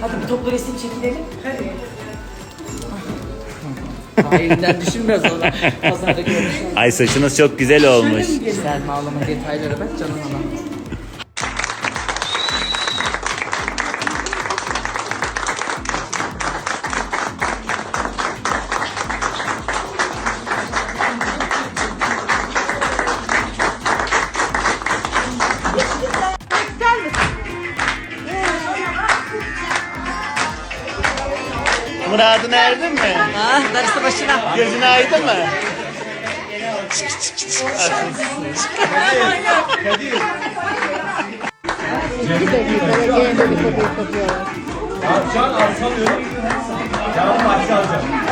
Hadi bir toplu resim çekilelim. Hayırdan düşünmez ona. Pazarda. Ay saçınız çok güzel olmuş. Selma ağlama detayları bak canım ana. Murad'ın erdin mi? Ah darısı başına. Gözün aydın mı? Can alsamıyorum. Can parça alacağım.